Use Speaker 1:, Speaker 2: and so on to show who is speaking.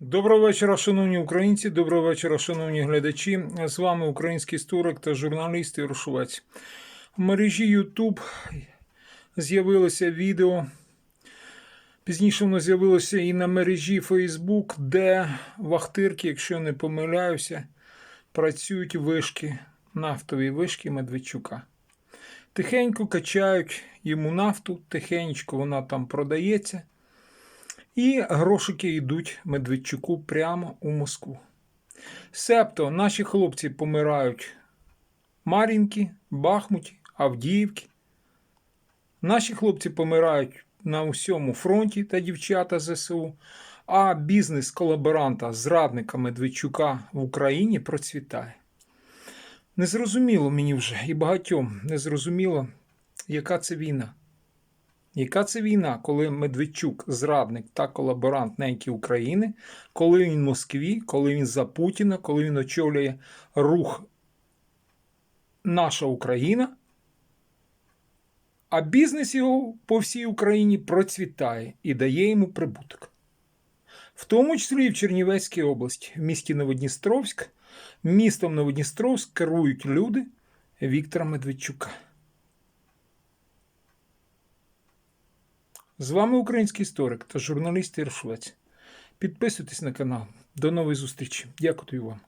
Speaker 1: Доброго вечора, шановні українці, доброго вечора, шановні глядачі. З вами український історик та журналіст Ігор В мережі YouTube з'явилося відео. Пізніше воно з'явилося і на мережі Facebook, де вахтирки, якщо не помиляюся, працюють вишки, нафтові вишки Медведчука. Тихенько качають йому нафту, тихенько вона там продається. І грошики йдуть Медведчуку прямо у Москву. Себто наші хлопці помирають Мар'їнки, Бахмуті, Авдіївки. Наші хлопці помирають на усьому фронті та дівчата ЗСУ, а бізнес колаборанта, зрадника Медведчука в Україні процвітає. Незрозуміло мені вже і багатьом незрозуміло, яка це війна. Яка це війна, коли Медведчук зрадник та колаборант неньки України, коли він в Москві, коли він за Путіна, коли він очолює рух Наша Україна, а бізнес його по всій Україні процвітає і дає йому прибуток. В тому числі і в Чернівецькій області, в місті Новодністровськ, містом Новодністровськ керують люди Віктора Медведчука. З вами український історик та журналіст Іршулець. Підписуйтесь на канал. До нової зустрічі. Дякую вам.